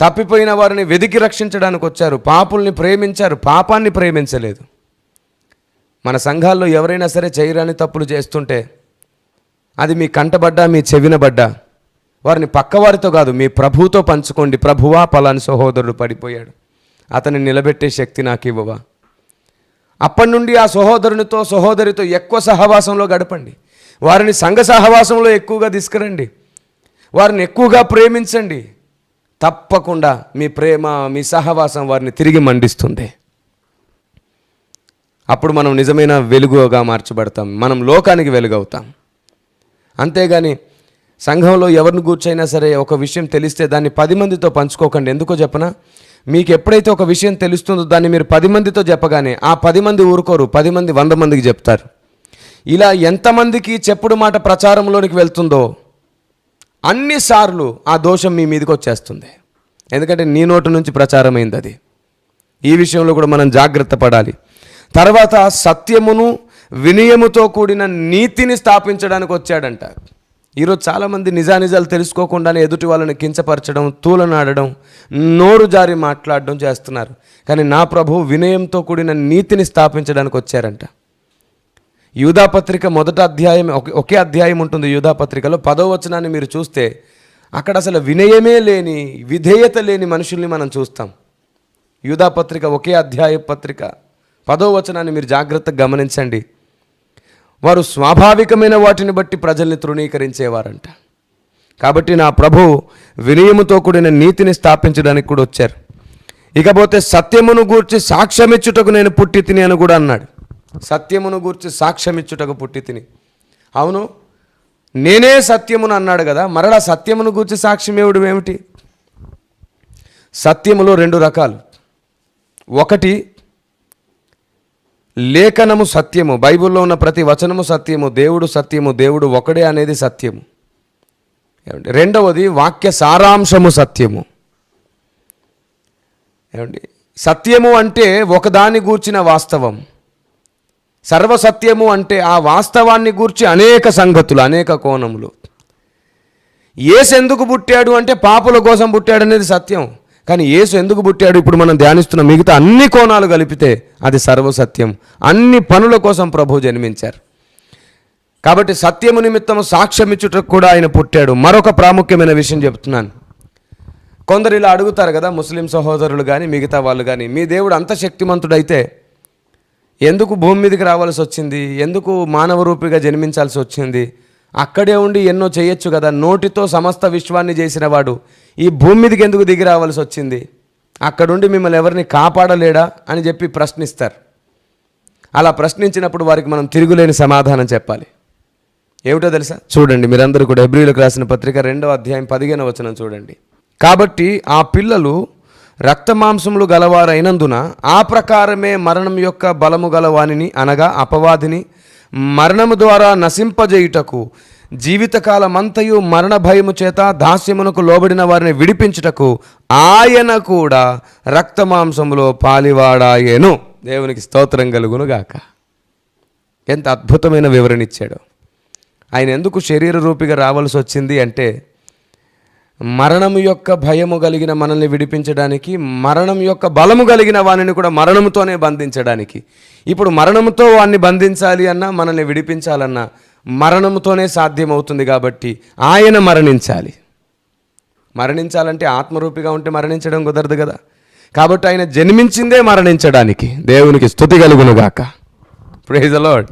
తప్పిపోయిన వారిని వెదికి రక్షించడానికి వచ్చారు. పాపుల్ని ప్రేమించారు. పాపాన్ని ప్రేమించలేదు. మన సంఘాల్లో ఎవరైనా సరే చేయరాని తప్పులు చేస్తుంటే అది మీ కంటబడ్డా మీ చెవినబడ్డా వారిని పక్కవారితో కాదు మీ ప్రభువుతో పంచుకోండి. ప్రభువా పలాని సహోదరుడు పడిపోయాడు. అతన్ని నిలబెట్టే శక్తి నాకు ఇవ్వవా? అప్పటి నుండి ఆ సహోదరునితో సహోదరితో ఎక్కువ సహవాసంలో గడపండి. వారిని సంఘ సహవాసంలో ఎక్కువగా తీసుకురండి. వారిని ఎక్కువగా ప్రేమించండి. తప్పకుండా మీ ప్రేమ మీ సహవాసం వారిని తిరిగి మండిస్తుంది అప్పుడు మనం నిజమైన వెలుగుగా మార్చబడతాం. మనం లోకానికి వెలుగవుతాం. అంతేగాని సంఘంలో ఎవరిని కూర్చైనా సరే ఒక విషయం తెలిస్తే దాన్ని పది మందితో పంచుకోకండి. ఎందుకో చెప్పనా? మీకు ఎప్పుడైతే ఒక విషయం తెలుస్తుందో దాన్ని మీరు పది మందితో చెప్పగానే ఆ పది మంది ఊరుకోరు పది మంది వంద మందికి చెప్తారు. ఇలా ఎంతమందికి చెప్పుడు మాట ప్రచారంలోనికి వెళ్తుందో అన్నిసార్లు ఆ దోషం మీ మీదకి వచ్చేస్తుంది. ఎందుకంటే నీ నోటి నుంచి ప్రచారమైంది అది. ఈ విషయంలో కూడా మనం జాగ్రత్త పడాలి. తర్వాత సత్యమును వినయముతో కూడిన నీతిని స్థాపించడానికి వచ్చాడంట. ఈరోజు చాలామంది నిజానిజాలు తెలుసుకోకుండానే ఎదుటి వాళ్ళని కించపరచడం తూలనాడడం నోరు జారి మాట్లాడడం చేస్తున్నారు. కానీ నా ప్రభు వినయంతో కూడిన నీతిని స్థాపించడానికి వచ్చారంట. యూధాపత్రిక మొదట అధ్యాయం ఒక- ఒకే అధ్యాయం ఉంటుంది యూధాపత్రికలో పదో వచనాన్ని మీరు చూస్తే అక్కడ అసలు వినయమే లేని విధేయత లేని మనుషుల్ని మనం చూస్తాం. యూధాపత్రిక ఒకే అధ్యాయ పత్రిక. పదో వచనాన్ని మీరు జాగ్రత్తగా గమనించండి. వారు స్వాభావికమైన వాటిని బట్టి ప్రజల్ని తృణీకరించేవారంట. కాబట్టి నా ప్రభు వినయముతో కూడిన నీతిని స్థాపించడానికి కూడా వచ్చారు. ఇకపోతే సత్యమును గూర్చి సాక్ష్యమిచ్చుటకు నేను పుట్టి తిని అని కూడా అన్నాడు. సత్యమును గూర్చి సాక్ష్యమిచ్చుటకు పుట్టి తిని. అవును నేనే సత్యమును అన్నాడు కదా మరలా సత్యమును గూర్చి సాక్ష్యం ఏమిడు ఏమిటి? సత్యములో రెండు రకాలు. ఒకటి లేఖనము సత్యము బైబిల్లో ఉన్న ప్రతి వచనము సత్యము దేవుడు సత్యము దేవుడు ఒకడే అనేది సత్యము. ఏమండి? రెండవది వాక్య సారాంశము సత్యము. ఏమండి? సత్యము అంటే ఒకదాని గూర్చిన వాస్తవం. సర్వసత్యము అంటే ఆ వాస్తవాన్ని గూర్చి అనేక సంగతులు అనేక కోణములు. ఏసు ఎందుకు పుట్టాడు అంటే పాపుల కోసం పుట్టాడు అనేది సత్యం. కానీ ఏసు ఎందుకు పుట్టాడు? ఇప్పుడు మనం ధ్యానిస్తున్న మిగతా అన్ని కోణాలు కలిపితే అది సర్వసత్యం. అన్ని పనుల కోసం ప్రభు జన్మించారు. కాబట్టి సత్యము నిమిత్తము సాక్ష్యమిచ్చుటకు కూడా ఆయన పుట్టాడు. మరొక ప్రాముఖ్యమైన విషయం చెప్తున్నాను. కొందరు ఇలా అడుగుతారు కదా ముస్లిం సహోదరులు కానీ మిగతా వాళ్ళు కానీ మీ దేవుడు అంత శక్తిమంతుడైతే ఎందుకు భూమి మీదకి రావాల్సి వచ్చింది? ఎందుకు మానవ రూపిగా జన్మించాల్సి వచ్చింది? అక్కడే ఉండి ఎన్నో చేయొచ్చు కదా? నోటితో సమస్త విశ్వాన్ని చేసిన వాడు. ఈ భూమి మీదకి ఎందుకు దిగి రావాల్సి వచ్చింది? అక్కడుండి మిమ్మల్ని ఎవరిని కాపాడలేడా? అని చెప్పి ప్రశ్నిస్తారు. అలా ప్రశ్నించినప్పుడు వారికి మనం తిరుగులేని సమాధానం చెప్పాలి. ఏమిటో తెలుసా? చూడండి మీరందరూ కూడా ఎబ్రిలకు రాసిన పత్రిక రెండవ అధ్యాయం పదిహేను వచనం చూడండి. కాబట్టి ఆ పిల్లలు రక్తమాంసములు గలవారైనందున ఆ ప్రకారమే మరణం యొక్క బలము గలవానిని అనగా అపవాదిని మరణము ద్వారా నశింపజేయుటకు జీవితకాలమంతయు మరణ భయము చేత దాస్యమునకు లోబడిన వారిని విడిపించుటకు ఆయన కూడా రక్తమాంసములో పాలివాడాయేను. దేవునికి స్తోత్రం కలుగునుగాక. ఎంత అద్భుతమైన వివరణ ఇచ్చాడు. ఆయన ఎందుకు శరీర రూపిగా రావాల్సి వచ్చింది అంటే మరణము యొక్క భయము కలిగిన మనల్ని విడిపించడానికి మరణం యొక్క బలము కలిగిన వానిని కూడా మరణముతోనే బంధించడానికి. ఇప్పుడు మరణముతో వాడిని బంధించాలి అన్నా మనల్ని విడిపించాలన్నా మరణముతోనే సాధ్యమవుతుంది కాబట్టి ఆయన మరణించాలి. మరణించాలంటే ఆత్మరూపిగా ఉంటే మరణించడం కుదరదు కదా. కాబట్టి ఆయన జన్మించిందే మరణించడానికి. దేవునికి స్థుతి కలుగునుగాక. ప్రైజ్ లార్డ్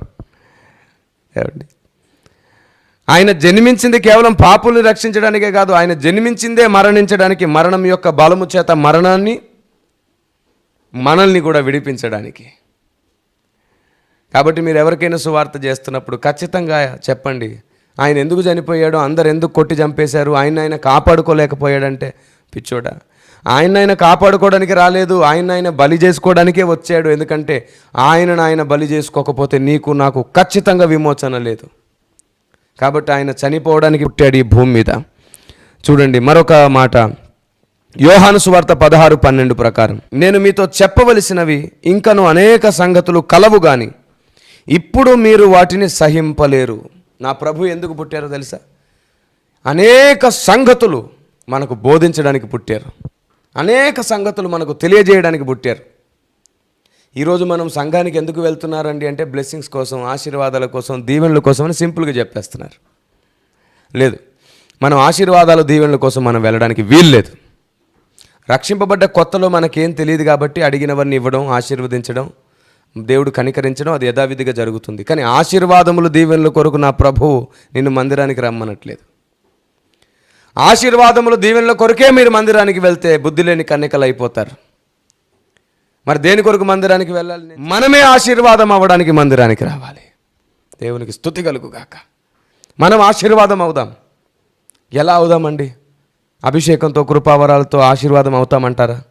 ఏమండి? ఆయన జన్మించింది కేవలం పాపుల్ని రక్షించడానికే కాదు ఆయన జన్మించిందే మరణించడానికి మరణం యొక్క బలము చేత మరణాన్ని మనల్ని కూడా విడిపించడానికి. కాబట్టి మీరు ఎవరికైనా సువార్త చేస్తున్నప్పుడు ఖచ్చితంగా చెప్పండి ఆయన ఎందుకు చనిపోయాడో అందరు ఎందుకు కొట్టి చంపేశారు ఆయన ఆయన కాపాడుకోలేకపోయాడంటే పిచ్చోడా. ఆయన ఆయన కాపాడుకోవడానికి రాలేదు ఆయన ఆయన బలి చేసుకోవడానికే వచ్చాడు ఎందుకంటే ఆయనను ఆయన బలి చేసుకోకపోతే నీకు నాకు ఖచ్చితంగా విమోచన లేదు. కాబట్టి ఆయన చనిపోవడానికి పుట్టాడు ఈ భూమి మీద. చూడండి మరొక మాట. యోహాను సువార్త పదహారు పన్నెండు ప్రకారం నేను మీతో చెప్పవలసినవి ఇంకను అనేక సంగతులు కలవు గాని ఇప్పుడు మీరు వాటిని సహింపలేరు. నా ప్రభు ఎందుకు పుట్టారో తెలుసా? అనేక సంగతులు మనకు బోధించడానికి పుట్టారు. అనేక సంగతులు మనకు తెలియజేయడానికి పుట్టారు. ఈరోజు మనం సంఘానికి ఎందుకు వెళ్తున్నారండి అంటే బ్లెస్సింగ్స్ కోసం ఆశీర్వాదాల కోసం దీవెనల కోసం అని సింపుల్గా చెప్పేస్తున్నారు. లేదు మనం ఆశీర్వాదాలు దీవెనల కోసం మనం వెళ్ళడానికి వీల్లేదు రక్షింపబడ్డ కొత్తలో మనకేం తెలియదు కాబట్టి అడిగినవన్నీ ఇవ్వడం ఆశీర్వదించడం దేవుడు కనికరించడం అది యథావిధిగా జరుగుతుంది. కానీ ఆశీర్వాదములు దీవెనల కొరకు నా ప్రభువు నిన్ను మందిరానికి రమ్మనట్లేదు. ఆశీర్వాదములు దీవెనల కొరకే మీరు మందిరానికి వెళ్తే బుద్ధి లేని కన్యకలు అయిపోతారు. మరి దేని కొరకు మందిరానికి వెళ్ళాలి మనమే ఆశీర్వాదం అవ్వడానికి మందిరానికి రావాలి. దేవునికి స్థుతి కలుగుగాక మనం ఆశీర్వాదం అవుదాం. ఎలా అవుదామండి? అభిషేకంతో కృపావరాలతో ఆశీర్వాదం అవుతామంటారా?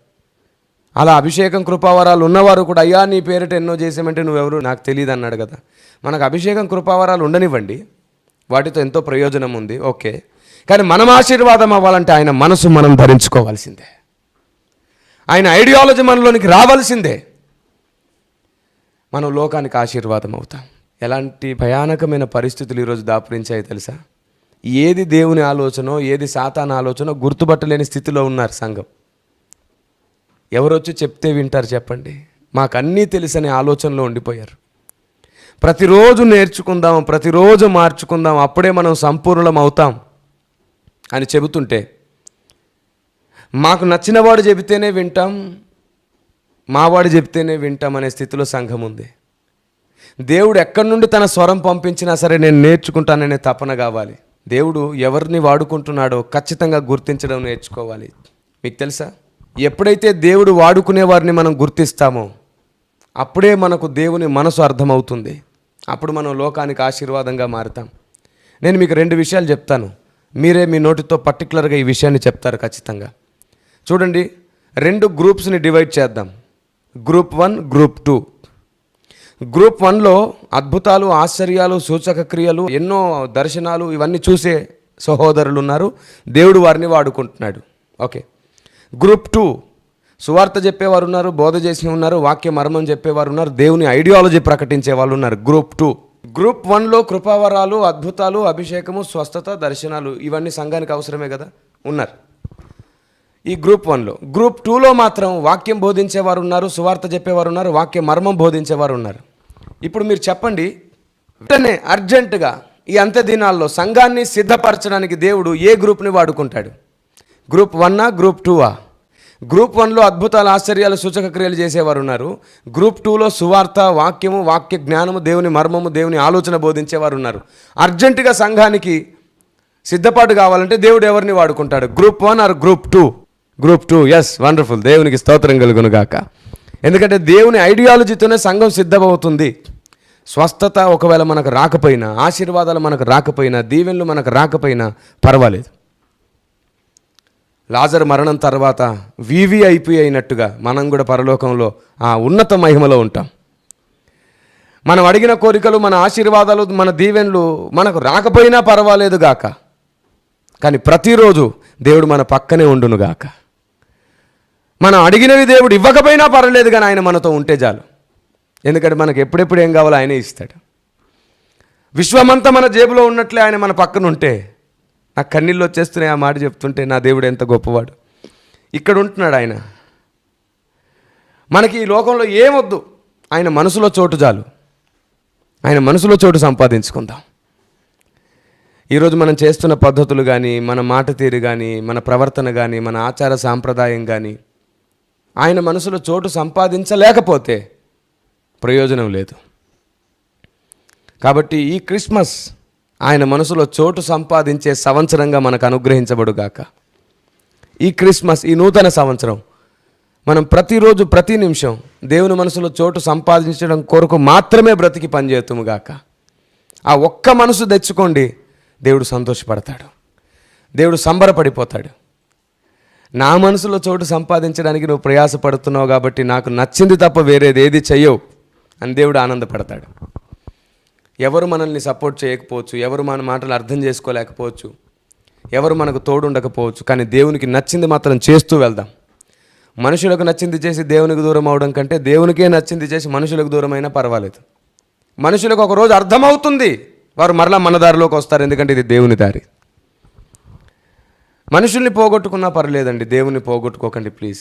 అలా అభిషేకం కృపావరాలు ఉన్నవారు కూడా అయ్యా నీ పేరిట ఎన్నో చేసామంటే నువ్వెవరు? నాకు తెలియదు అన్నాడు కదా. మనకు అభిషేకం కృపావరాలు ఉండనివ్వండి. వాటితో ఎంతో ప్రయోజనం ఉంది. ఓకే. కానీ మనం ఆశీర్వాదం అవ్వాలంటే ఆయన మనసు మనం ధరించుకోవాల్సిందే. ఆయన ఐడియాలజీ మనలోనికి రావాల్సిందే. మనం లోకానికి ఆశీర్వాదం అవుతాం. ఎలాంటి భయానకమైన పరిస్థితులు ఈరోజు దాపురించాయి తెలుసా? ఏది దేవుని ఆలోచనో ఏది సాతాన ఆలోచనో గుర్తుపట్టలేని స్థితిలో ఉన్నారు సంఘం. ఎవరొచ్చి చెప్తే వింటారు చెప్పండి? మాకు అన్నీ తెలుసనే ఆలోచనలో ఉండిపోయారు. ప్రతిరోజు నేర్చుకుందాం ప్రతిరోజు మార్చుకుందాం అప్పుడే మనం సంపూర్ణం అవుతాం అని చెబుతుంటే మాకు నచ్చినవాడు చెబితేనే వింటాం మావాడు చెబితేనే వింటాం అనే స్థితిలో సంఘం ఉంది. దేవుడు ఎక్కడి నుండి తన స్వరం పంపించినా సరే నేను నేర్చుకుంటాననే తపన కావాలి. దేవుడు ఎవరిని వాడుకుంటున్నాడో ఖచ్చితంగా గుర్తించడం నేర్చుకోవాలి. మీకు తెలుసా? ఎప్పుడైతే దేవుడు వాడుకునే వారిని మనం గుర్తిస్తామో అప్పుడే మనకు దేవుని మనసు అర్థమవుతుంది. అప్పుడు మనం లోకానికి ఆశీర్వాదంగా మారుతాం. నేను మీకు రెండు విషయాలు చెప్తాను. మీరే మీ నోటితో పర్టికులర్గా ఈ విషయాన్ని చెప్తారు ఖచ్చితంగా. చూడండి రెండు గ్రూప్స్ని డివైడ్ చేద్దాం. Group one group two group వన్లో అద్భుతాలు ఆశ్చర్యాలు సూచక క్రియలు ఎన్నో దర్శనాలు ఇవన్నీ చూసే సహోదరులు ఉన్నారు. దేవుడు వారిని వాడుకుంటున్నాడు. ఓకే గ్రూప్ టూ సువార్త చెప్పేవారు ఉన్నారు బోధ చేసి ఉన్నారు వాక్య మర్మం చెప్పేవారు ఉన్నారు దేవుని ఐడియాలజీ ప్రకటించే వాళ్ళు ఉన్నారు. గ్రూప్ టూ గ్రూప్ వన్లో కృపావరాలు అద్భుతాలు అభిషేకము స్వస్థత దర్శనాలు ఇవన్నీ సంఘానికి అవసరమే కదా? ఉన్నారు. ఈ గ్రూప్ వన్లో. గ్రూప్ టూలో మాత్రం వాక్యం బోధించేవారు ఉన్నారు సువార్త చెప్పేవారు ఉన్నారు వాక్య మర్మం బోధించేవారు ఉన్నారు. ఇప్పుడు మీరు చెప్పండి వెంటనే అర్జెంటుగా ఈ అంత్య దినాల్లో సంఘాన్ని సిద్ధపరచడానికి దేవుడు ఏ గ్రూప్ని వాడుకుంటాడు? గ్రూప్ వన్నా గ్రూప్ టూవా? గ్రూప్ వన్లో అద్భుతాలు ఆశ్చర్యాలు సూచక క్రియలు చేసేవారు ఉన్నారు. గ్రూప్ టూలో సువార్త వాక్యము వాక్య జ్ఞానము దేవుని మర్మము దేవుని ఆలోచన బోధించేవారు ఉన్నారు. అర్జెంటుగా సంఘానికి సిద్ధపాటు కావాలంటే దేవుడు ఎవరిని వాడుకుంటాడు? Group one or group two? Group two yes wonderful దేవునికి స్తోత్రం కలుగును గాక ఎందుకంటే దేవుని ఐడియాలజీతోనే సంఘం సిద్ధమవుతుంది. స్వస్థత ఒకవేళ మనకు రాకపోయినా ఆశీర్వాదాలు మనకు రాకపోయినా దీవెనలు మనకు రాకపోయినా పర్వాలేదు. లాజర్ మరణం తర్వాత వీవీఐపీ అయినట్టుగా మనం కూడా పరలోకంలో ఆ ఉన్నత మహిమలో ఉంటాం. మనం అడిగిన కోరికలు మన ఆశీర్వాదాలు మన దీవెనలు మనకు రాకపోయినా పర్వాలేదు గాక. కానీ ప్రతిరోజు దేవుడు మన పక్కనే ఉండును గాక మనం అడిగినవి దేవుడు ఇవ్వకపోయినా పర్వాలేదు కానీ ఆయన మనతో ఉంటే చాలు. ఎందుకంటే మనకు ఎప్పుడెప్పుడు ఏం కావాలో ఆయనే ఇస్తాడు. విశ్వమంతా మన జేబులో ఉన్నట్లే ఆయన మన పక్కన ఉంటే నా కన్నీళ్ళు వచ్చేస్తున్నాయి ఆ మాట చెప్తుంటే నా దేవుడు ఎంత గొప్పవాడు. ఇక్కడ ఉంటున్నాడు ఆయన. మనకి ఈ లోకంలో ఏమొద్దు ఆయన మనసులో చోటు చాలు. ఆయన మనసులో చోటు సంపాదించుకుందాం. ఈరోజు మనం చేస్తున్న పద్ధతులు కానీ మన మాట తీరు కానీ మన ప్రవర్తన కానీ మన ఆచార సాంప్రదాయం కానీ ఆయన మనసులో చోటు సంపాదించలేకపోతే ప్రయోజనం లేదు. కాబట్టి ఈ క్రిస్మస్ ఆయన మనసులో చోటు సంపాదించే సంవత్సరంగా మనకు అనుగ్రహించబడుగాక ఈ క్రిస్మస్ ఈ నూతన సంవత్సరం మనం ప్రతిరోజు ప్రతి నిమిషం దేవుని మనసులో చోటు సంపాదించడం కొరకు మాత్రమే బ్రతికి పనిచేతుముగాక ఆ ఒక్క మనసు తెచ్చుకోండి దేవుడు సంతోషపడతాడు. దేవుడు సంబరపడిపోతాడు. నా మనసులో చోటు సంపాదించడానికి నువ్వు ప్రయాసపడుతున్నావు కాబట్టి నాకు నచ్చింది తప్ప వేరేది ఏది చెయ్యవు అని దేవుడు ఆనందపడతాడు. ఎవరు మనల్ని సపోర్ట్ చేయకపోవచ్చు ఎవరు మన మాటలు అర్థం చేసుకోలేకపోవచ్చు ఎవరు మనకు తోడు ఉండకపోవచ్చు కానీ దేవునికి నచ్చింది మాత్రం చేస్తూ వెళ్దాం. మనుషులకు నచ్చింది చేసి దేవునికి దూరం అవడం కంటే దేవునికే నచ్చింది చేసి మనుషులకు దూరమైనా పర్వాలేదు. మనుషులకు ఒక రోజు అర్థమవుతుంది వారు మరలా మన దారిలోకి వస్తారు ఎందుకంటే ఇది దేవుని దారి. మనుషుల్ని పోగొట్టుకున్నా పర్లేదండి. దేవుని పోగొట్టుకోకండి ప్లీజ్.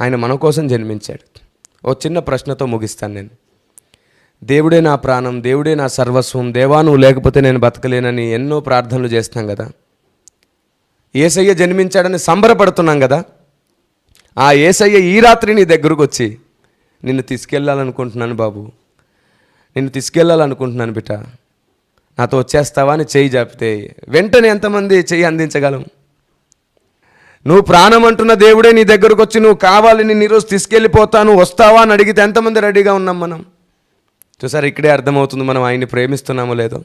ఆయన మన కోసం జన్మించాడు. ఓ చిన్న ప్రశ్నతో ముగిస్తాను నేను. దేవుడే నా ప్రాణం దేవుడే నా సర్వస్వం దేవా నువ్వు లేకపోతే నేను బతకలేనని ఎన్నో ప్రార్థనలు చేస్తున్నాం కదా. ఏసయ్య జన్మించాడని సంబరపడుతున్నాం కదా. ఆ ఏసయ్య ఈ రాత్రి నీ దగ్గరకు వచ్చి నిన్ను తీసుకెళ్ళాలనుకుంటున్నాను బాబు. నిన్ను తీసుకెళ్ళాలనుకుంటున్నాను బిడ్డ నాతో వచ్చేస్తావా అని చెయ్యి జాపితే వెంటనే ఎంతమంది చెయ్యి అందించగలం? నువ్వు ప్రాణం అంటున్న దేవుడే నీ దగ్గరకు వచ్చి నువ్వు కావాలి నేను ఈరోజు తీసుకెళ్ళిపోతాను వస్తావా? అని అడిగితే ఎంతమంది రెడీగా ఉన్నాం మనం? చూసారు ఇక్కడే అర్థమవుతుంది మనం ఆయన్ని ప్రేమిస్తున్నామో లేదో.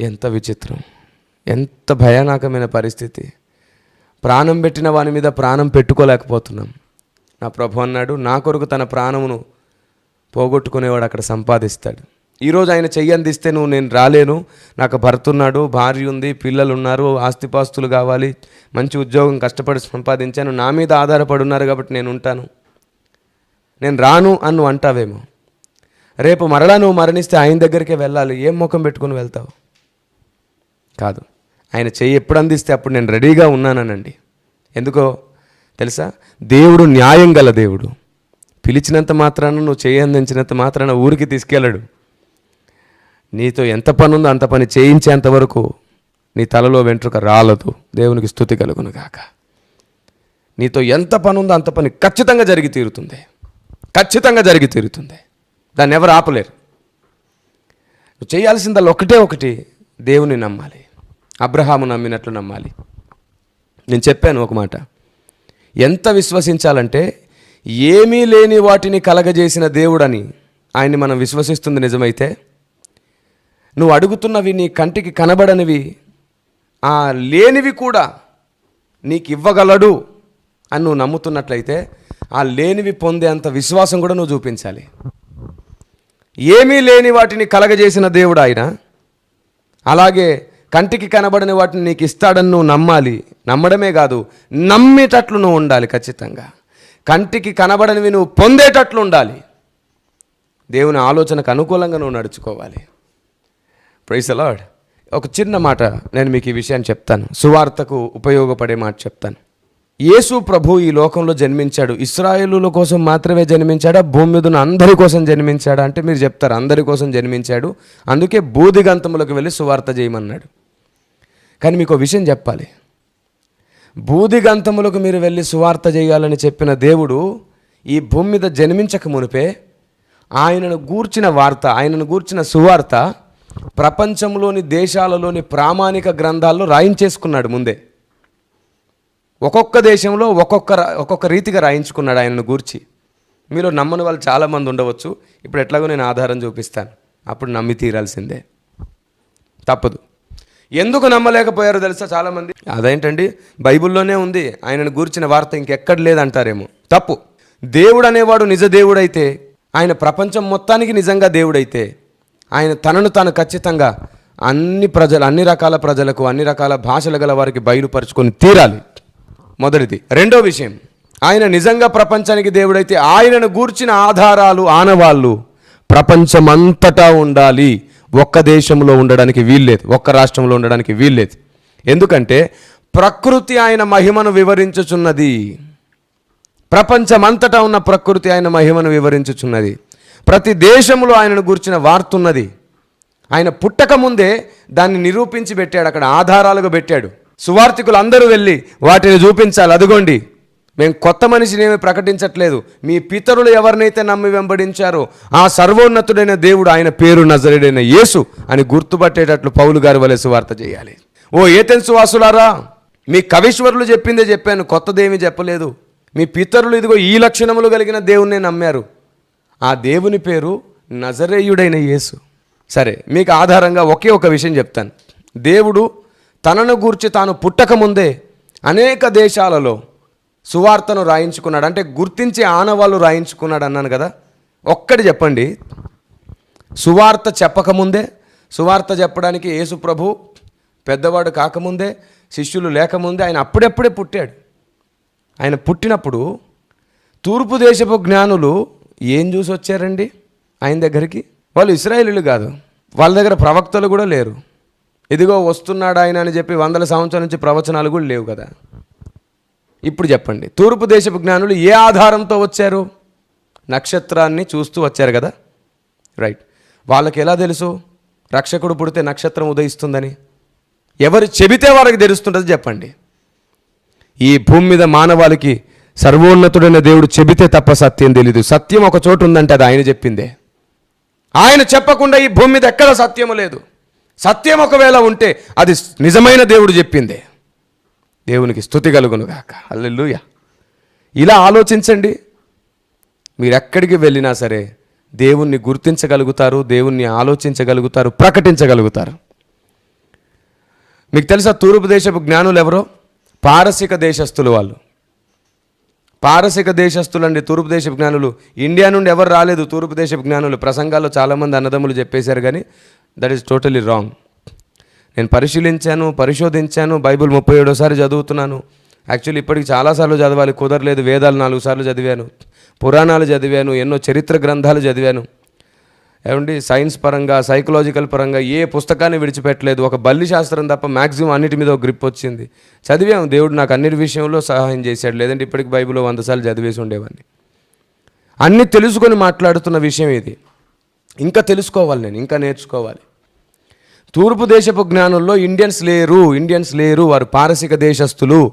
ఎంత విచిత్రం ఎంత భయానకమైన పరిస్థితి. ప్రాణం పెట్టిన వాని మీద ప్రాణం పెట్టుకోలేకపోతున్నాం. నా ప్రభు అన్నాడు నా కొరకు తన ప్రాణమును పోగొట్టుకునేవాడు అక్కడ సంపాదిస్తాడు. ఈరోజు ఆయన చెయ్యి అందిస్తే నువ్వు నేను రాలేను. నాకు భర్త ఉన్నాడు భార్య ఉంది పిల్లలు ఉన్నారు ఆస్తిపాస్తులు కావాలి మంచి ఉద్యోగం కష్టపడి సంపాదించాను నా మీద ఆధారపడి ఉన్నారు కాబట్టి నేను ఉంటాను. నేను రాను అని నువ్వు అంటావేమో. రేపు మరలా నువ్వు మరణిస్తే ఆయన దగ్గరికే వెళ్ళాలి. ఏం ముఖం పెట్టుకుని వెళ్తావు? కాదు. ఆయన చెయ్యి ఎప్పుడు అందిస్తే అప్పుడు నేను రెడీగా ఉన్నాననండి. ఎందుకో తెలుసా? దేవుడు న్యాయం గల దేవుడు. పిలిచినంత మాత్రాన నువ్వు చేయందించినంత మాత్రాన ఊరికి తీసుకెళ్ళడు. నీతో ఎంత పని ఉందో అంత పని చేయించేంత వరకు నీ తలలో వెంట్రుక రాలదు. దేవునికి స్థుతి కలుగును గాక. నీతో ఎంత పని ఉందో అంత పని ఖచ్చితంగా జరిగి తీరుతుంది. ఖచ్చితంగా జరిగి తీరుతుంది. దాన్ని ఎవరు ఆపలేరు. నువ్వు చేయాల్సిందల్లా ఒకటే ఒకటి దేవుని నమ్మాలి. అబ్రహాము నమ్మినట్లు నమ్మాలి. నేను చెప్పాను ఒక మాట. ఎంత విశ్వసించాలంటే ఏమీ లేని వాటిని కలగజేసిన దేవుడని ఆయన్ని మనం విశ్వసిస్తుంది నిజమైతే నువ్వు అడుగుతున్నవి నీ కంటికి కనబడనివి ఆ లేనివి కూడా నీకు ఇవ్వగలడు అని నువ్వు నమ్ముతున్నట్లయితే ఆ లేనివి పొందేంత విశ్వాసం కూడా నువ్వు చూపించాలి. ఏమీ లేని వాటిని కలగజేసిన దేవుడు ఆయన. అలాగే కంటికి కనబడని వాటిని నీకు ఇస్తాడని నువ్వు నమ్మాలి. నమ్మడమే కాదు నమ్మేటట్లు నువ్వు ఉండాలి ఖచ్చితంగా. కంటికి కనబడనివి నువ్వు పొందేటట్లు ఉండాలి. దేవుని ఆలోచనకు అనుకూలంగా నువ్వు నడుచుకోవాలి. ప్రైస్ అలాడ్ ఒక చిన్న మాట నేను మీకు ఈ విషయాన్ని చెప్తాను. సువార్తకు ఉపయోగపడే మాట చెప్తాను. యేసు ప్రభు ఈ లోకంలో జన్మించాడు. ఇస్రాయేలుల కోసం మాత్రమే జన్మించాడా? భూమి మీద ఉన్న అందరి కోసం జన్మించాడా? అంటే మీరు చెప్తారు అందరి కోసం జన్మించాడు. అందుకే బూదిగంతములకు వెళ్ళి సువార్త చేయమన్నాడు. కానీ మీకు ఒక విషయం చెప్పాలి. బూదిగంతములకు మీరు వెళ్ళి సువార్త చేయాలని చెప్పిన దేవుడు ఈ భూమి మీద జన్మించక మునిపే ఆయనను గూర్చిన వార్త ఆయనను గూర్చిన సువార్త ప్రపంచంలోని దేశాలలోని ప్రామాణిక గ్రంథాల్లో రాయించేసుకున్నాడు ముందే. ఒక్కొక్క దేశంలో ఒక్కొక్క రా- ఒక్కొక్క రీతిగా రాయించుకున్నాడు ఆయనను గూర్చి. మీలో నమ్మని వాళ్ళు చాలామంది ఉండవచ్చు. ఇప్పుడు ఎట్లాగో నేను ఆధారం చూపిస్తాను. అప్పుడు నమ్మి తీరాల్సిందే. తప్పదు. ఎందుకు నమ్మలేకపోయారో తెలుసా చాలామంది? అదేంటండి? బైబిల్లోనే ఉంది. ఆయనను గూర్చిన వార్త ఇంకెక్కడ లేదంటారేమో. తప్పు. దేవుడు అనేవాడు నిజ దేవుడైతే ఆయన ప్రపంచం మొత్తానికి నిజంగా దేవుడైతే ఆయన తనను తాను ఖచ్చితంగా అన్ని ప్రజలు అన్ని రకాల ప్రజలకు అన్ని రకాల భాషలు గల వారికి బయలుపరుచుకొని తీరాలి. మొదటిది. రెండో విషయం. ఆయన నిజంగా ప్రపంచానికి దేవుడైతే ఆయనను గూర్చిన ఆధారాలు ఆనవాళ్ళు ప్రపంచమంతటా ఉండాలి. ఒక్క దేశంలో ఉండడానికి వీల్లేదు. ఒక్క రాష్ట్రంలో ఉండడానికి వీల్లేదు. ఎందుకంటే ప్రకృతి ఆయన మహిమను వివరించుచున్నది. ప్రపంచమంతటా ఉన్న ప్రకృతి ఆయన మహిమను వివరించుచున్నది. ప్రతి దేశంలో ఆయనను గురించిన వార్త ఉన్నది ఆయన పుట్టక ముందే దాన్ని నిరూపించి పెట్టాడు అక్కడ ఆధారాలుగా పెట్టాడు. సువార్థికులు అందరూ వెళ్ళి వాటిని చూపించాలి. అదిగోండి మేము కొత్త మనిషిని ఏమి ప్రకటించట్లేదు. మీ పితరులు ఎవరినైతే నమ్మి వెంబడించారో ఆ సర్వోన్నతుడైన దేవుడు ఆయన పేరు నజరుడైన యేసు అని గుర్తుపట్టేటట్లు పౌలు గారి వలె సువార్త చేయాలి. ఓ ఏతెన్సు వాసులారా మీ కవీశ్వరులు చెప్పిందే చెప్పాను కొత్తదేమీ చెప్పలేదు. మీ పితరులు ఇదిగో ఈ లక్షణములు కలిగిన దేవుణ్ణి నమ్మారు. ఆ దేవుని పేరు నజరేయుడైన యేసు. సరే మీకు ఆధారంగా ఒకే ఒక విషయం చెప్తాను. దేవుడు తనను గూర్చి తాను పుట్టక ముందే అనేక దేశాలలో సువార్తను రాయించుకున్నాడు. అంటే గుర్తించి ఆనవాళ్ళు రాయించుకున్నాడు అన్నాను కదా. ఒక్కటి చెప్పండి. సువార్త చెప్పకముందే సువార్త చెప్పడానికి యేసు ప్రభు పెద్దవాడు కాకముందే శిష్యులు లేకముందే ఆయన అప్పుడెప్పుడే పుట్టాడు. ఆయన పుట్టినప్పుడు తూర్పు దేశపు జ్ఞానులు ఏం చూసి వచ్చారండి ఆయన దగ్గరికి? వాళ్ళు ఇస్రాయేలీలు కాదు. వాళ్ళ దగ్గర ప్రవక్తలు కూడా లేరు. ఇదిగో వస్తున్నాడు ఆయన అని చెప్పి వందల సంవత్సరాల నుంచి ప్రవచనాలు కూడా లేవు కదా. ఇప్పుడు చెప్పండి తూర్పు దేశపు జ్ఞానులు ఏ ఆధారంతో వచ్చారు? నక్షత్రాన్ని చూస్తూ వచ్చారు కదా. రైట్. వాళ్ళకి ఎలా తెలుసు? రక్షకుడు పుడితే నక్షత్రం ఉదయిస్తుందని. ఎవరు చెబితే వాళ్ళకి తెలుస్తుంటుంది చెప్పండి. ఈ భూమి మీద మానవాళికి సర్వోన్నతుడైన దేవుడు చెబితే తప్ప సత్యం తెలీదు. సత్యం ఒక చోటు ఉందంటే అది ఆయన చెప్పిందే. ఆయన చెప్పకుండా ఈ భూమి మీద ఎక్కడ సత్యము లేదు. సత్యం ఒకవేళ ఉంటే అది నిజమైన దేవుడు చెప్పిందే. దేవునికి స్థుతి కలుగునుగాక. అల్లెలుయ ఇలా ఆలోచించండి. మీరు ఎక్కడికి వెళ్ళినా సరే దేవుణ్ణి గుర్తించగలుగుతారు దేవుణ్ణి ఆలోచించగలుగుతారు ప్రకటించగలుగుతారు. మీకు తెలుసా తూర్పు దేశపు జ్ఞానులు ఎవరో పారసిక దేశస్థులు వాళ్ళు. పారసిక దేశస్తులండి తూర్పు దేశ జ్ఞానులు. ఇండియా నుండి ఎవరు రాలేదు తూర్పు దేశ జ్ఞానులు. ప్రసంగాల్లో చాలామంది అన్నదమ్ములు చెప్పేశారు కానీ దట్ ఈస్ టోటలీ రాంగ్ నేను పరిశీలించాను పరిశోధించాను బైబిల్ ముప్పై ఏడోసారి చదువుతున్నాను. యాక్చువల్లీ ఇప్పటికి చాలాసార్లు చదవాలి కుదరలేదు. వేదాలు నాలుగు సార్లు చదివాను. పురాణాలు చదివాను ఎన్నో చరిత్ర గ్రంథాలు చదివాను. ఏమండి సైన్స్ పరంగా సైకలాజికల్ పరంగా ఏ పుస్తకాన్ని విడిచిపెట్టలేదు. ఒక బల్లి శాస్త్రం తప్ప మ్యాక్సిమం అన్నిటి మీద ఒక గ్రిప్ వచ్చింది. చదివాము దేవుడు నాకు అన్ని విషయంలో సహాయం చేశాడు. లేదంటే ఇప్పటికి బైబిల్లో వందసార్లు చదివేసి ఉండేవాడిని. అన్నీ తెలుసుకొని మాట్లాడుతున్న విషయం ఇది. ఇంకా తెలుసుకోవాలి నేను ఇంకా నేర్చుకోవాలి. తూర్పు దేశపు జ్ఞానుల్లో ఇండియన్స్ లేరు ఇండియన్స్ లేరు వారు పారసిక దేశస్థులు.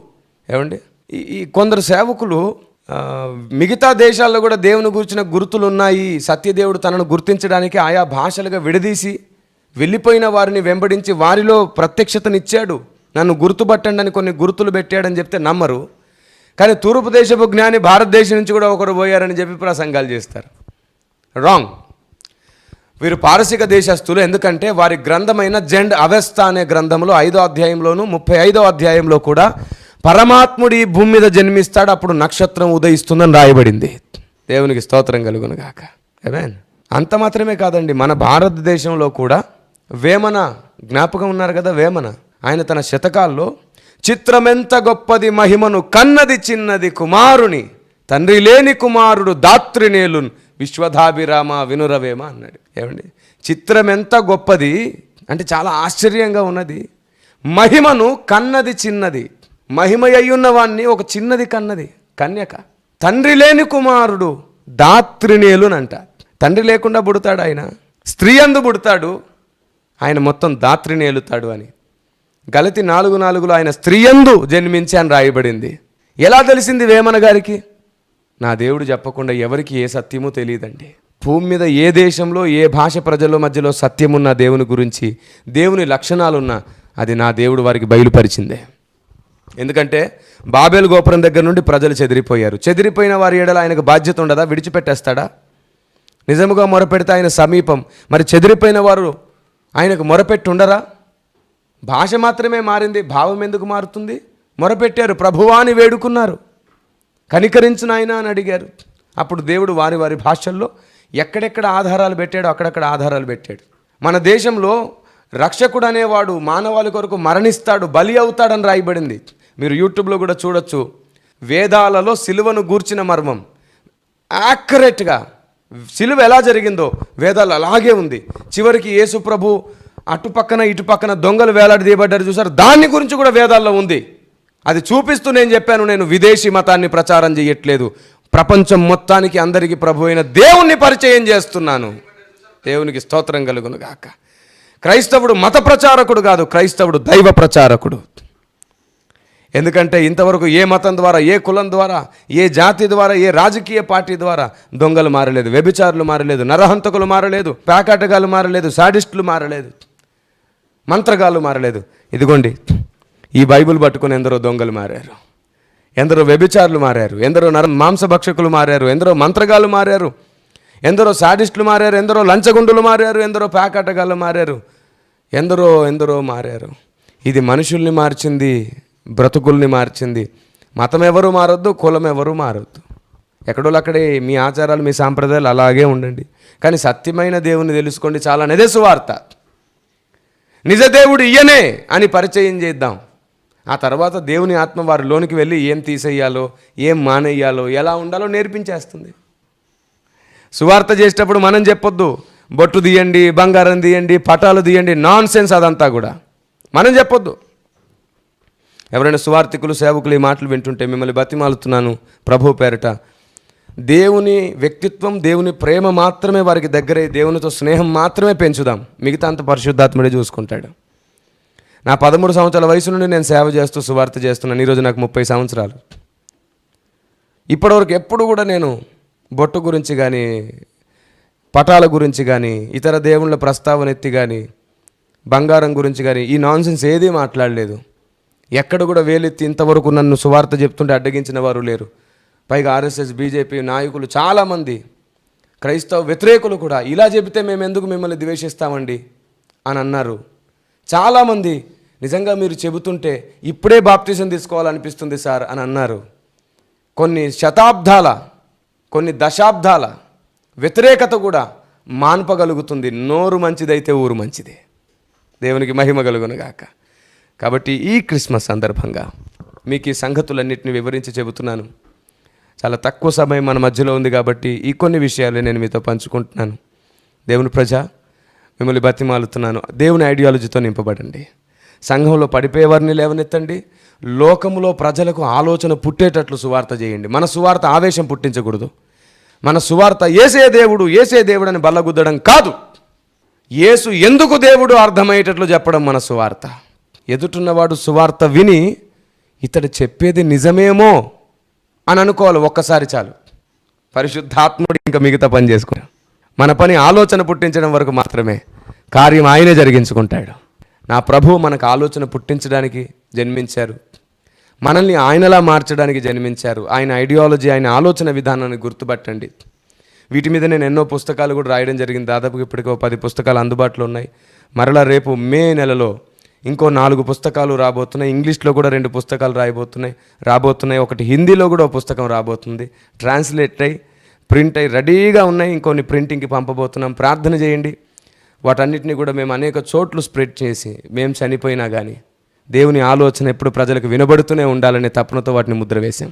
ఏమండి? ఈ- కొందరు సేవకులు మిగతా దేశాల్లో కూడా దేవుని గురించిన గుర్తులు ఉన్నాయి సత్యదేవుడు తనను గుర్తించడానికి ఆయా భాషలుగా విడదీసి వెళ్ళిపోయిన వారిని వెంబడించి వారిలో ప్రత్యక్షతనిచ్చాడు. నన్ను గుర్తుపట్టండి అని కొన్ని గుర్తులు పెట్టాడని చెప్తే నమ్మరు. కానీ తూర్పు దేశపు జ్ఞాని భారతదేశం నుంచి కూడా ఒకరు పోయారని చెప్పి ప్రసంగాలు చేస్తారు. రాంగ్ వీరు పారసిక దేశస్థులు. ఎందుకంటే వారి గ్రంథమైన జెండ్ అవెస్త అనే గ్రంథంలో ఐదో అధ్యాయంలోను ముప్పై ఐదో అధ్యాయంలో కూడా పరమాత్ముడు ఈ భూమి మీద జన్మిస్తాడు అప్పుడు నక్షత్రం ఉదయిస్తుందని రాయబడింది. దేవునికి స్తోత్రం కలుగును గాక. ఏమేన్ అంత మాత్రమే కాదండి మన భారతదేశంలో కూడా వేమన జ్ఞాపకం ఉన్నారు కదా వేమన? ఆయన తన శతకాల్లో చిత్రమెంత గొప్పది మహిమను కన్నది చిన్నది కుమారుని తండ్రి లేని కుమారుడు దాత్రినేలు విశ్వధాభిరామ వినురవేమ అన్నాడు. ఏమండి? చిత్రమెంత గొప్పది అంటే చాలా ఆశ్చర్యంగా ఉన్నది మహిమను కన్నది చిన్నది. మహిమ వాణ్ణి ఒక చిన్నది కన్నది కన్యక. తండ్రి లేని కుమారుడు దాత్రినేలునంట తండ్రి లేకుండా పుడతాడు ఆయన స్త్రీ అందు పుడతాడు ఆయన మొత్తం దాత్రినేలుతాడు అని. గలతి నాలుగు నాలుగులో ఆయన స్త్రీయందు జన్మించి అని రాయబడింది. ఎలా తెలిసింది వేమన గారికి? నా దేవుడు చెప్పకుండా ఎవరికి ఏ సత్యమో తెలియదండి. భూమి మీద ఏ దేశంలో ఏ భాష ప్రజల మధ్యలో సత్యమున్న దేవుని గురించి దేవుని లక్షణాలున్నా అది నా దేవుడు వారికి బయలుపరిచిందే. ఎందుకంటే బాబేలు గోపురం దగ్గర నుండి ప్రజలు చెదిరిపోయారు. చెదిరిపోయిన వారి ఏడల ఆయనకు బాధ్యత ఉండదా? విడిచిపెట్టేస్తాడా? నిజముగా మొరపెడితే ఆయన సమీపం. మరి చెదిరిపోయిన వారు ఆయనకు మొరపెట్టి ఉండరా? భాష మాత్రమే మారింది. భావం ఎందుకు మారుతుంది? మొరపెట్టారు. ప్రభువాని వేడుకున్నారు. కనికరించిన ఆయన అని అడిగారు. అప్పుడు దేవుడు వారి వారి భాషల్లో ఎక్కడెక్కడ ఆధారాలు పెట్టాడో అక్కడక్కడ ఆధారాలు పెట్టాడు. మన దేశంలో రక్షకుడు అనేవాడు మానవాళి కొరకు మరణిస్తాడు బలి అవుతాడని రాయబడింది. మీరు యూట్యూబ్లో కూడా చూడొచ్చు. వేదాలలో సిలువను గూర్చిన మర్మం. యాక్యురేట్గా సిలువ ఎలా జరిగిందో వేదాలు అలాగే ఉంది. చివరికి యేసు ప్రభు ఇటుపక్కన దొంగలు వేలాడి తీయబడ్డారు చూసారు దాని గురించి కూడా వేదాల్లో ఉంది. అది చూపిస్తూ నేను చెప్పాను నేను విదేశీ మతాన్ని ప్రచారం చేయట్లేదు. ప్రపంచం మొత్తానికి అందరికీ ప్రభు అయిన దేవుణ్ణి పరిచయం చేస్తున్నాను. దేవునికి స్తోత్రం కలుగును గాక. క్రైస్తవుడు మత ప్రచారకుడు కాదు క్రైస్తవుడు దైవ ప్రచారకుడు. ఎందుకంటే ఇంతవరకు ఏ మతం ద్వారా ఏ కులం ద్వారా ఏ జాతి ద్వారా ఏ రాజకీయ పార్టీ ద్వారా దొంగలు మారలేదు వ్యభిచారులు మారలేదు నరహంతకులు మారలేదు ప్యాకాటగాలు మారలేదు సాడిస్టులు మారలేదు మంత్రగాలు మారలేదు. ఇదిగోండి ఈ బైబిల్ పట్టుకుని ఎందరో దొంగలు మారారు ఎందరో వ్యభిచారులు మారారు ఎందరో నర మాంసభక్షకులు మారారు ఎందరో మంత్రగాలు మారారు ఎందరో సాడిస్టులు మారారు ఎందరో లంచగుండులు మారారు ఎందరో ప్యాకాటగాళ్ళు మారారు ఎందరో ఎందరో మారారు. ఇది మనుషుల్ని మార్చింది. బ్రతుకుల్ని మార్చింది. మతం ఎవరు మారొద్దు కులం ఎవరు మారొద్దు. ఎక్కడోళ్ళు అక్కడే మీ ఆచారాలు మీ సాంప్రదాయాలు అలాగే ఉండండి. కానీ సత్యమైన దేవుని తెలుసుకోండి చాలా అనేదే సువార్త. నిజదేవుడు ఇయ్యనే అని పరిచయం చేద్దాం. ఆ తర్వాత దేవుని ఆత్మ వారి లోనికి వెళ్ళి ఏం తీసేయాలో ఏం మానేయాలో ఎలా ఉండాలో నేర్పించేస్తుంది. సువార్త చేసేటప్పుడు మనం చెప్పొద్దు బొట్టు తీయండి బంగారం తీయండి పటాలు తీయండి నాన్ సెన్స్ అదంతా కూడా. మనం చెప్పొద్దు. ఎవరైనా సువార్థికులు సేవకులు ఈ మాటలు వింటుంటే మిమ్మల్ని బతిమాలుతున్నాను ప్రభు పేరట. దేవుని వ్యక్తిత్వం దేవుని ప్రేమ మాత్రమే వారికి దగ్గరై దేవునితో స్నేహం మాత్రమే పెంచుదాం. మిగతా అంత పరిశుద్ధాత్ముడే చూసుకుంటాడు. నా పదమూడు సంవత్సరాల వయసు నుండి నేను సేవ చేస్తూ సువార్త చేస్తున్నాను. ఈరోజు నాకు ముప్పై సంవత్సరాలు. ఇప్పటివరకు ఎప్పుడు కూడా నేను బొట్టు గురించి కానీ పటాల గురించి కానీ ఇతర దేవుళ్ళ ప్రస్తావన ఎత్తి కానీ బంగారం గురించి కానీ ఈ నాన్సెన్స్ ఏదీ మాట్లాడలేదు. ఎక్కడ కూడా వేలెత్తి ఇంతవరకు నన్ను సువార్త చెప్తుంటే అడ్డగించిన వారు లేరు. పైగా ఆర్ఎస్ఎస్ బీజేపీ నాయకులు చాలామంది క్రైస్తవ వ్యతిరేకులు కూడా ఇలా చెబితే మేము ఎందుకు మిమ్మల్ని ద్వేషిస్తామండి? అని అన్నారు. చాలామంది నిజంగా మీరు చెబుతుంటే ఇప్పుడే బాప్తిజం తీసుకోవాలనిపిస్తుంది సార్ అని అన్నారు. కొన్ని శతాబ్దాల కొన్ని దశాబ్దాల వ్యతిరేకత కూడా మాన్పగలుగుతుంది. నోరు మంచిదైతే ఊరు మంచిదే. దేవునికి మహిమ కలుగునుగాక. కాబట్టి ఈ క్రిస్మస్ సందర్భంగా మీకు ఈ సంగతులన్నింటినీ వివరించి చెబుతున్నాను. చాలా తక్కువ సమయం మన మధ్యలో ఉంది కాబట్టి ఈ కొన్ని విషయాలు నేను మీతో పంచుకుంటున్నాను. దేవుని ప్రజ మిమ్మల్ని బతిమాలుతున్నాను. దేవుని ఐడియాలజీతో నింపబడండి. సంఘంలో పడిపోయేవారిని లేవనెత్తండి. లోకములో ప్రజలకు ఆలోచన పుట్టేటట్లు సువార్త చేయండి. మన సువార్త ఆవేశం పుట్టించకూడదు. మన సువార్త ఏసే దేవుడు ఏసే దేవుడు అని బల్లగుద్దడం కాదు. ఏసు ఎందుకు దేవుడు అర్థమయ్యేటట్లు చెప్పడం మన సువార్త. ఎదుటున్నవాడు సువార్త విని ఇతడు చెప్పేది నిజమేమో అని అనుకోవాలి ఒక్కసారి చాలు. పరిశుద్ధాత్ముడు ఇంకా మిగతా పని చేసుకున్నాడు మన పని ఆలోచన పుట్టించడం వరకు మాత్రమే. కార్యం ఆయనే జరిగించుకుంటాడు. నా ప్రభు మనకు ఆలోచన పుట్టించడానికి జన్మించారు. మనల్ని ఆయనలా మార్చడానికి జన్మించారు. ఆయన ఐడియాలజీ ఆయన ఆలోచన విధానాన్ని గుర్తుపట్టండి. వీటి మీద నేను ఎన్నో పుస్తకాలు కూడా రాయడం జరిగింది. దాదాపుగా ఇప్పటికో పది పుస్తకాలు అందుబాటులో ఉన్నాయి. మరలా రేపు మే నెలలో ఇంకో నాలుగు పుస్తకాలు రాబోతున్నాయి. ఇంగ్లీష్లో కూడా రెండు పుస్తకాలు రాయబోతున్నాయి. రాబోతున్నాయి. ఒకటి హిందీలో కూడా ఒక పుస్తకం రాబోతుంది. ట్రాన్స్లేట్ అయ్యి ప్రింట్ అయ్యి రెడీగా ఉన్నాయి. ఇంకొన్ని ప్రింటింగ్కి పంపబోతున్నాం. ప్రార్థన చేయండి. వాటన్నిటిని కూడా మేము అనేక చోట్లు స్ప్రెడ్ చేసి మేము చనిపోయినా కానీ దేవుని ఆలోచన ఎప్పుడు ప్రజలకు వినబడుతూనే ఉండాలనే తపనతో వాటిని ముద్ర వేశాం.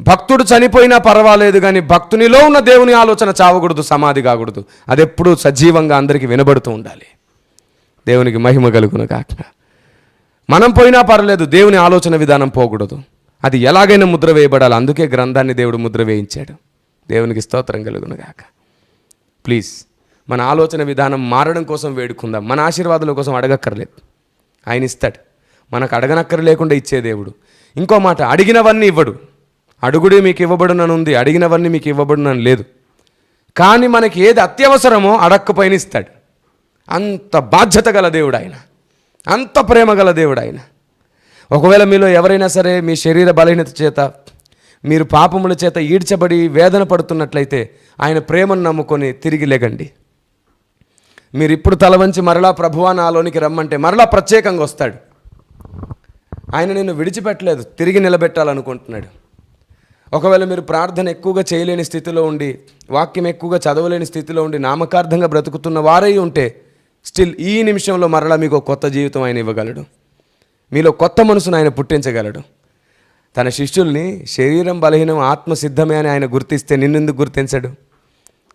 భక్తుడు చనిపోయినా పర్వాలేదు కానీ భక్తునిలో ఉన్న దేవుని ఆలోచన చావకూడదు సమాధి కాకూడదు. అది ఎప్పుడూ సజీవంగా అందరికీ వినబడుతూ ఉండాలి. దేవునికి మహిమ కలుగును కాక మనం పోయినా పర్లేదు దేవుని ఆలోచన విధానం పోకూడదు. అది ఎలాగైనా ముద్ర వేయబడాలి అందుకే గ్రంథాన్ని దేవుడు ముద్ర వేయించాడు. దేవునికి స్తోత్రం కలుగును గాక. ప్లీజ్ మన ఆలోచన విధానం మారడం కోసం వేడుకుందాం. మన ఆశీర్వాదాల కోసం అడగక్కర్లేదు. ఆయన ఇస్తాడు. మనకు అడగనక్కర లేకుండా ఇచ్చే దేవుడు. ఇంకో మాట అడిగినవన్నీ ఇవ్వడు. అడుగుడే మీకు ఇవ్వబడునని ఉంది అడిగినవన్నీ మీకు ఇవ్వబడునని లేదు. కానీ మనకి ఏది అత్యవసరమో అడక్కపోయిన ఇస్తాడు. అంత బాధ్యత గల దేవుడు ఆయన అంత ప్రేమ గల దేవుడు ఆయన ఒకవేళ మీలో ఎవరైనా సరే మీ శరీర బలహీనత చేత మీరు పాపముల చేత ఈడ్చబడి వేదన పడుతున్నట్లయితే ఆయన ప్రేమను నమ్ముకొని తిరిగి లేగండి. మీరు ఇప్పుడు తల వంచి మరలా ప్రభువా నాలోనికి రమ్మంటే మరలా ప్రత్యేకంగా వస్తాడు. ఆయన నిన్ను విడిచిపెట్టలేదు తిరిగి నిలబెట్టాలనుకుంటున్నాడు. ఒకవేళ మీరు ప్రార్థన ఎక్కువగా చేయలేని స్థితిలో ఉండి వాక్యం ఎక్కువగా చదవలేని స్థితిలో ఉండి నామకార్థంగా బ్రతుకుతున్న వారై ఉంటే స్టిల్ ఈ నిమిషంలో మరలా మీకు కొత్త జీవితం ఆయన ఇవ్వగలడు. మీలో కొత్త మనసును ఆయన పుట్టించగలడు. తన శిష్యుల్ని శరీరం బలహీనం ఆత్మ సిద్ధమే అని ఆయన గుర్తిస్తే నిన్నెందుకు గుర్తించడు?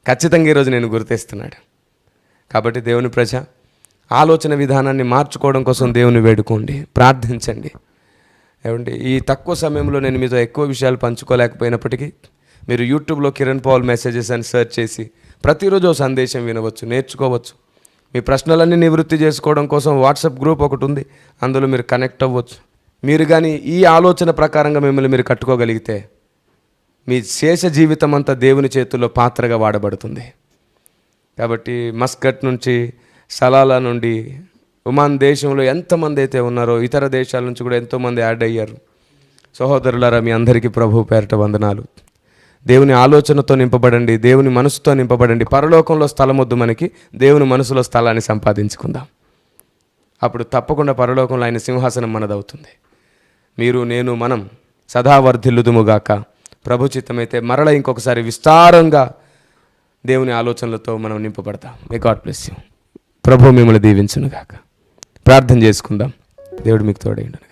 ఖచ్చితంగా ఈరోజు నేను గుర్తిస్తున్నాడు. కాబట్టి దేవుని ప్రజ ఆలోచన విధానాన్ని మార్చుకోవడం కోసం దేవుని వేడుకోండి. ప్రార్థించండి. ఏమండి ఈ తక్కువ సమయంలో నేను మీతో ఎక్కువ విషయాలు పంచుకోలేకపోయినప్పటికీ మీరు యూట్యూబ్లో కిరణ్ పౌల్ మెసేజెస్ అని సెర్చ్ చేసి ప్రతిరోజు ఓ సందేశం వినవచ్చు నేర్చుకోవచ్చు. మీ ప్రశ్నలన్నీ నివృత్తి చేసుకోవడం కోసం వాట్సాప్ గ్రూప్ ఒకటి ఉంది. అందులో మీరు కనెక్ట్ అవ్వచ్చు. మీరు కానీ ఈ ఆలోచన ప్రకారంగా మిమ్మల్ని మీరు కట్టుకోగలిగితే మీ శేష జీవితం అంతా దేవుని చేతుల్లో పాత్రగా వాడబడుతుంది. కాబట్టి మస్కట్ నుంచి సలాలా నుండి ఉమాన్ దేశంలో ఎంతమంది అయితే ఉన్నారో ఇతర దేశాల నుంచి కూడా ఎంతోమంది యాడ్ అయ్యారు. సహోదరులారా మీ అందరికీ ప్రభు పేరట వందనాలు. దేవుని ఆలోచనతో నింపబడండి దేవుని మనసుతో నింపబడండి. పరలోకంలో స్థలం వద్దు మనకి దేవుని మనసులో స్థలాన్ని సంపాదించుకుందాం. అప్పుడు తప్పకుండా పరలోకంలో ఆయన సింహాసనం మనదవుతుంది. మీరు నేను మనం సదావర్ధిల్లుదుముగాక. ప్రభు చిత్తమైతే మరల ఇంకొకసారి విస్తారంగా దేవుని ఆలోచనలతో మనం నింపబడతాం. మే గాడ్ బ్లెస్ యూ ప్రభు మిమ్మల్ని దీవించునుగాక. ప్రార్థన చేసుకుందాం. దేవుడు మీకు తోడైండు